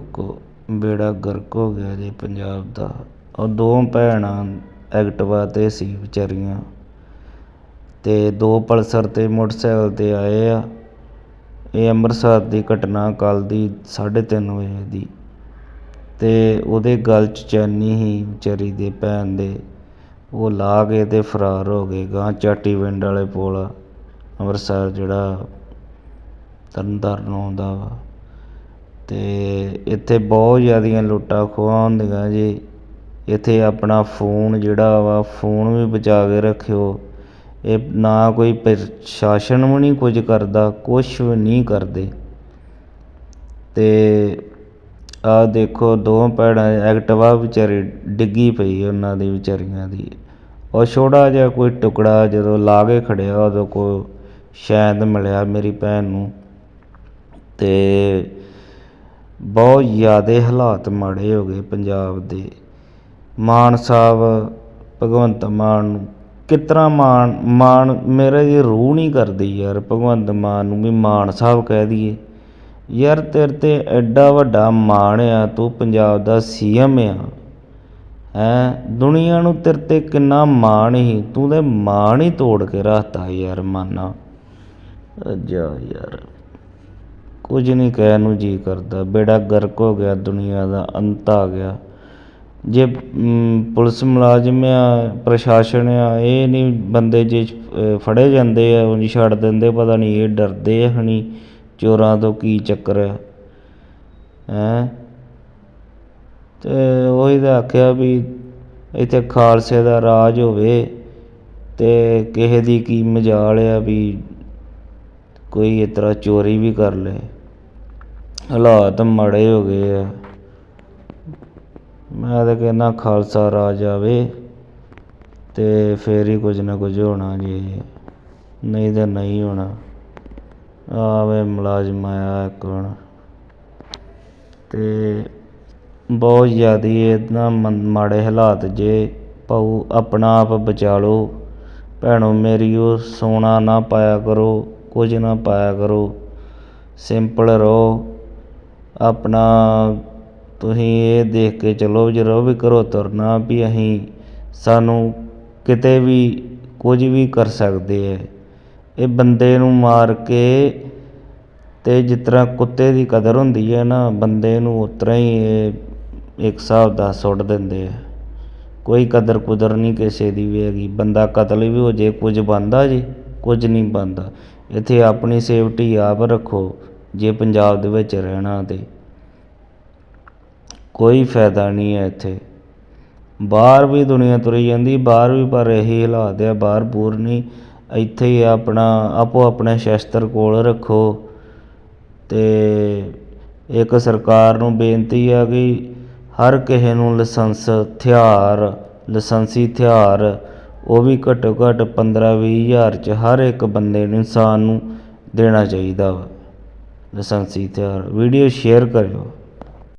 ਲੋਕੋ, ਬੇੜਾ ਗਰਕ ਹੋ ਗਿਆ ਜੇ ਪੰਜਾਬ ਦਾ। ਉਹ ਦੋ ਭੈਣਾਂ ਐਕਟਿਵਾ 'ਤੇ ਸੀ ਵਿਚਾਰੀਆਂ। ਅਤੇ ਦੋ ਪਲਸਰ 'ਤੇ ਮੋਟਰਸਾਈਕਲ 'ਤੇ ਆਏ ਆ। ਇਹ ਅੰਮ੍ਰਿਤਸਰ ਦੀ ਘਟਨਾ ਕੱਲ੍ਹ ਦੀ ਸਾਢੇ ਤਿੰਨ ਵਜੇ ਦੀ। ਅਤੇ ਉਹਦੇ ਗਲ 'ਚ ਚੈਨੀ ਸੀ ਵਿਚਾਰੀ ਦੇ ਭੈਣ ਦੇ। ਉਹ ਲਾ ਕੇ ਅਤੇ ਫਰਾਰ ਹੋ ਗਏ ਗਾਂ ਚਾਟੀ ਪਿੰਡ ਵਾਲੇ ਪੁਲ ਅੰਮ੍ਰਿਤਸਰ ਜਿਹੜਾ ਤਰਨ ਤਰਨਤਾਰਨ ਆਉਂਦਾ ਵਾ। ਤੇ ਇੱਥੇ ਬਹੁਤ ਜ਼ਿਆਦੀਆਂ ਲੁੱਟਾਂ ਖੋਹਾਂ ਹੁੰਦੀਆਂ ਜੀ। ਇੱਥੇ ਆਪਣਾ ਫੋਨ ਜਿਹੜਾ ਵਾ, ਫੋਨ ਵੀ ਬਚਾ ਕੇ ਰੱਖਿਓ। ਇਹ ਨਾ ਕੋਈ ਪ੍ਰਸ਼ਾਸਨ ਵੀ ਨਹੀਂ ਕੁਝ ਕਰਦਾ, ਕੁਛ ਵੀ ਨਹੀਂ ਕਰਦੇ। ਅਤੇ ਆਹ ਦੇਖੋ ਦੋ ਭੈਣਾਂ ਐਕਟਿਵਾ ਵਿਚਾਰੀ ਡਿੱਗੀ ਪਈ ਉਹਨਾਂ ਦੀ ਵਿਚਾਰੀਆਂ ਦੀ। ਉਹ ਛੋਟਾ ਜਿਹਾ ਕੋਈ ਟੁਕੜਾ ਜਦੋਂ ਲਾ ਕੇ ਖੜਿਆ, ਉਦੋਂ ਕੋ ਸ਼ਾਇਦ ਮਿਲਿਆ ਮੇਰੀ ਭੈਣ ਨੂੰ। ਅਤੇ ਬਹੁਤ ਜ਼ਿਆਦਾ ਹਾਲਾਤ ਮਾੜੇ ਹੋ ਗਏ ਪੰਜਾਬ ਦੇ। ਮਾਨ ਸਾਹਿਬ, ਭਗਵੰਤ ਮਾਨ ਨੂੰ ਕਿਸ ਤਰ੍ਹਾਂ ਮਾਣ ਮਾਣ ਮੇਰੇ ਦੀ ਰੂਹ ਨਹੀਂ ਕਰਦੀ ਯਾਰ ਭਗਵੰਤ ਮਾਨ ਨੂੰ ਵੀ ਮਾਨ ਸਾਹਿਬ ਕਹਿ ਦਈਏ। ਯਾਰ ਤੇਰੇ ਤੇ ਐਡਾ ਵੱਡਾ ਮਾਣ ਆ, ਤੂੰ ਪੰਜਾਬ ਦਾ ਸੀ ਐਮ ਆ। ਹੈਂ, ਦੁਨੀਆ ਨੂੰ ਤੇਰੇ ਤੇ ਕਿੰਨਾ ਮਾਣ ਸੀ, ਤੂੰ ਤੇ ਮਾਣ ਹੀ ਤੋੜ ਕੇ ਰੱਖਤਾ ਯਾਰ ਮਾਨਾ। ਜਾ ਯਾਰ। ਕੁਝ ਨਹੀਂ ਕਹਿਣ ਨੂੰ ਜੀਅ ਕਰਦਾ। ਬੇੜਾ ਗਰਕ ਹੋ ਗਿਆ ਦੁਨੀਆ ਦਾ, ਅੰਤ ਆ ਗਿਆ। ਜੇ ਪੁਲਿਸ ਮੁਲਾਜ਼ਮ ਆ, ਪ੍ਰਸ਼ਾਸਨ ਆ, ਇਹ ਨਹੀਂ ਬੰਦੇ ਜੇ ਫੜੇ ਜਾਂਦੇ ਆ, ਉਂਝ ਛੱਡ ਦਿੰਦੇ, ਪਤਾ ਨਹੀਂ ਇਹ ਡਰਦੇ ਆ ਹਣੀ, ਚੋਰਾਂ ਤੋਂ ਕੀ ਚੱਕਰ ਆ। ਹੈ? ਤੇ ਉਹੀ ਤਾਂ ਆਖਿਆ ਵੀ ਇੱਥੇ ਖਾਲਸੇ ਦਾ ਰਾਜ ਹੋਵੇ ਤੇ ਕਿਸੇ ਦੀ ਕੀ ਮਜਾਲ ਆ ਵੀ ਕੋਈ ਇਸ ਤਰ੍ਹਾਂ ਚੋਰੀ ਵੀ ਕਰ ਲੇ ਹਾਲਾਤ ਮਾੜੇ ਹੋ ਗਏ ਆ। ਮੈਂ ਤਾਂ ਕਹਿੰਦਾ ਖਾਲਸਾ ਰਾਜ ਆਵੇ ਅਤੇ ਫਿਰ ਹੀ ਕੁਝ ਨਾ ਕੁਝ ਹੋਣਾ ਜੀ। ਨਹੀਂ ਤਾਂ ਨਹੀਂ ਹੋਣਾ। ਆਵੇ ਮੁਲਾਜ਼ਮ ਆਇਆ ਇੱਕ ਹੁਣ। ਅਤੇ ਬਹੁਤ ਜ਼ਿਆਦੀ ਇਹਦਾ ਮਾੜੇ ਹਾਲਾਤ ਜੇ ਭਾਊ ਆਪਣਾ ਆਪ ਬਚਾ ਲਓ। ਭੈਣੋ ਮੇਰੀਓ ਸੋਨਾ ਨਾ ਪਾਇਆ ਕਰੋ, ਕੁਝ ਨਾ ਪਾਇਆ ਕਰੋ। ਸਿੰਪਲ ਰਹੋ। ਆਪਣਾ ਤੁਸੀਂ ਇਹ ਦੇਖ ਕੇ ਚਲੋ ਜਦੋਂ ਵੀ ਘਰੋਂ ਤੁਰਨਾ ਵੀ ਅਸੀਂ ਸਾਨੂੰ ਕਿਤੇ ਵੀ ਕੁਝ ਵੀ ਕਰ ਸਕਦੇ ਹੈ। ਇਹ ਬੰਦੇ ਨੂੰ ਮਾਰ ਕੇ ਅਤੇ ਜਿਸ ਤਰ੍ਹਾਂ ਕੁੱਤੇ ਦੀ ਕਦਰ ਹੁੰਦੀ ਹੈ ਨਾ, ਬੰਦੇ ਨੂੰ ਉਸ ਤਰ੍ਹਾਂ ਹੀ ਇਹ ਇੱਕ ਹਿਸਾਬ ਦਾ ਸੁੱਟ ਦਿੰਦੇ ਹੈ। ਕੋਈ ਕਦਰ ਕੁਦਰ ਨਹੀਂ ਕਿਸੇ ਦੀ ਵੀ ਹੈਗੀ। ਬੰਦਾ ਕਤਲ ਵੀ ਹੋ ਜੇ, ਕੁਝ ਬਣਦਾ ਜੀ, ਕੁਝ ਨਹੀਂ ਬਣਦਾ। ਇੱਥੇ ਆਪਣੀ ਸੇਫਟੀ ਆਪ ਰੱਖੋ। ਜੇ ਪੰਜਾਬ ਦੇ ਵਿੱਚ ਰਹਿਣਾ ਤਾਂ ਕੋਈ ਫਾਇਦਾ ਨਹੀਂ ਹੈ ਇੱਥੇ। ਬਾਹਰ ਵੀ ਦੁਨੀਆ ਤੁਰੀ ਜਾਂਦੀ, ਬਾਹਰ ਵੀ ਪਰ ਇਹੀ ਹਾਲਾਤ ਆ, ਬਾਹਰ ਪੂਰ ਨਹੀਂ। ਇੱਥੇ ਹੀ ਆਪਣਾ, ਆਪੋ ਆਪਣੇ ਸ਼ਸਤਰ ਕੋਲ ਰੱਖੋ। ਤੇ ਇੱਕ ਸਰਕਾਰ ਨੂੰ ਬੇਨਤੀ ਆ ਕਿ ਹਰ ਕਿਸੇ ਨੂੰ ਲਾਇਸੈਂਸ, ਹਥਿਆਰ, ਲਾਇਸੈਂਸੀ ਹਥਿਆਰ, ਉਹ ਵੀ ਘੱਟੋ ਘੱਟ ਪੰਦਰਾਂ ਵੀਹ ਹਜ਼ਾਰ 'ਚ ਹਰ ਇੱਕ ਬੰਦੇ ਨੂੰ ਇਨਸਾਨ ਨੂੰ ਦੇਣਾ ਚਾਹੀਦਾ ਵਾ। ਲਾਇਸੈਂਸੀ ਹਥਿਆਰ ਵੀਡੀਓ ਸ਼ੇਅਰ ਕਰਿਓ